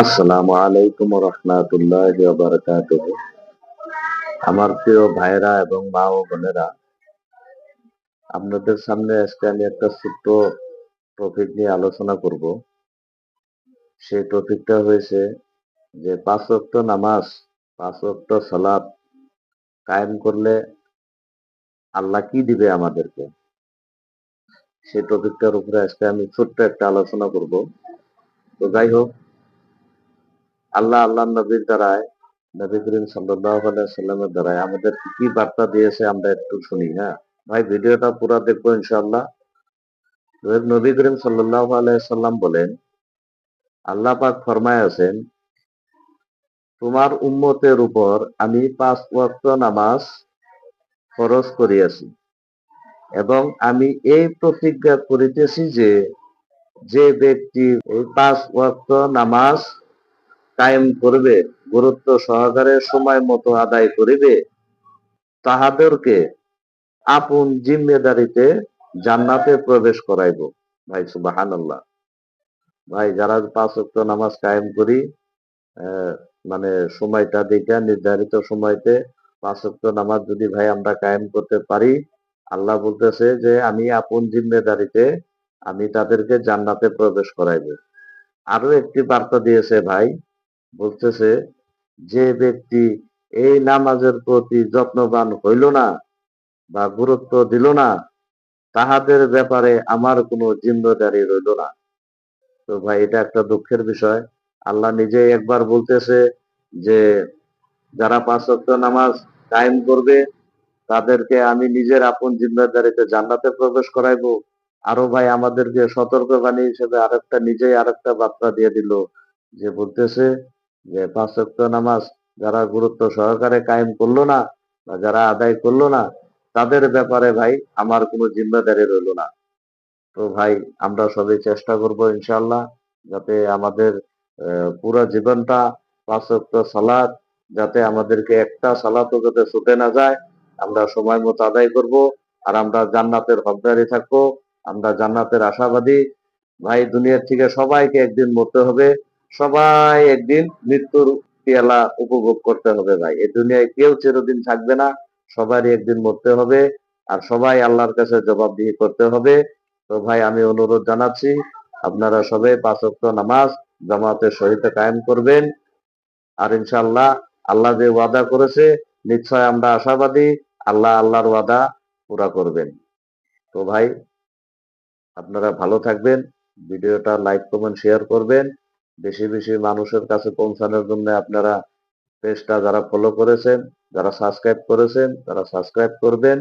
আসসালামু আলাইকুম রহমতুল্লাহ আমার প্রিয় ভাইরা এবং মা ও বোনেরা, আপনাদের সামনে আজকে আমি একটা ছোট্ট টপিক নিয়ে আলোচনা করব। সেই টপিকটা হয়েছে যে পাঁচ ওয়াক্ত নামাজ, পাঁচ ওয়াক্ত সালাত কায়েম করলে আল্লাহ কি দিবে আমাদেরকে? সেই টপিকটার উপরে আজকে আমি ছোট্ট একটা আলোচনা করব। তো যাই হোক আল্লাহ আল্লাহ নবীর দ্বারায়, নবী করিম সাল্লামের দ্বারায় আমাদের কি বার্তা দিয়েছে আমরা একটু শুনি হ্যাঁ? ভাই, ভিডিওটা পুরো দেখব ইনশাল্লাহ নবী করিম সাল্লাহ সাল্লাম বলেন, আল্লাহ পাক ফরমায় আছেন, তোমার উম্মতের উপর আমি পাঁচ ওয়াক্ত নামাজ ফরজ করিয়াছি এবং আমি এই প্রতিজ্ঞা করিতেছি যে যে ব্যক্তি এই পাঁচ ওয়াক্ত নামাজ কায়েম করবে, গুরুত্ব সহকারে সময় মতো আদায় করিবে, তাহাদেরকে আপন জিম্মেদারিতে জান্নাতে প্রবেশ করাইব। ভাই সুবাহান ভাই, যারা পাঁচ ওয়াক্ত নামাজ কায়েম করি মানে সময়টা দেখে নির্ধারিত সময়তে পাঁচ ওয়াক্ত নামাজ যদি ভাই আমরা কায়েম করতে পারি, আল্লাহ বলতেছে যে আমি আপন জিম্মেদারিতে আমি তাদেরকে জান্নাতে প্রবেশ করাইব। আরও একটি বার্তা দিয়েছে ভাই বলতেছে, যে ব্যক্তি এই নামাজের প্রতি যত্নবান হইল না বা গুরুত্ব দিল না, তাহাদের ব্যাপারে আমার কোনো জিম্মেদারি রইল না। তো ভাই, এটা একটা দুঃখের বিষয়। আল্লাহ নিজেই একবার বলতেছে যে, যারা পাঁচ নামাজ কায়েম করবে, তাদেরকে আমি নিজের আপন জিম্মেদারিতে জান্নাতে প্রবেশ করাইবো। আরও ভাই, আমাদেরকে সতর্ক বাণী হিসেবে আরেকটা, নিজেই আরেকটা বার্তা দিয়ে দিল যে, বলতেছে যে পাঁচ নামাজ যারা গুরুত্ব সহকারে কায়েম করল না বা যারা আদায় করল না, তাদের ব্যাপারে ভাই আমার কোনো জিম্মেদারি রইল না। তো ভাই, আমরা সবাই চেষ্টা করব ইনশাল্লাহ যাতে আমাদের পুরো জীবনটা পাঁচ সালাদ যাতে আমাদেরকে একটা সালাতও যাতে ছুটে না যায়, আমরা সময় মতো আদায় করব আর আমরা জান্নাতের হকদারি থাকব, আমরা জান্নাতের আশাবাদী। ভাই, দুনিয়ার থেকে সবাইকে একদিন মরতে হবে। সবাই একদিন মৃত্যুর পেয়ালা উপভোগ করতে হবে ভাই। এই দুনিয়ায় কেউ চিরদিন থাকবে না, সবারই একদিন মরতে হবে আর সবাই আল্লাহর কাছে জবাবদিহি করতে হবে। তো ভাই, আমি অনুরোধ জানাচ্ছি, আপনারা সবাই পাঁচক্ত নামাজ জামাতের সহিত কায়েম করবেন। আর ইনশাল্লাহ আল্লাহ যে ওয়াদা করেছে, নিশ্চয় আমরা আশাবাদী আল্লাহ আল্লাহর ওয়াদা পুরা করবেন। তো ভাই, আপনারা ভালো থাকবেন, ভিডিওটা লাইক, কমেন্ট, শেয়ার করবেন। বেশি বেশি মানুষের কাছে পৌঁছানোর জন্য আপনারা পেজটা যারা ফলো করেছেন, যারা সাবস্ক্রাইব করেছেন, তারা সাবস্ক্রাইব করবেন।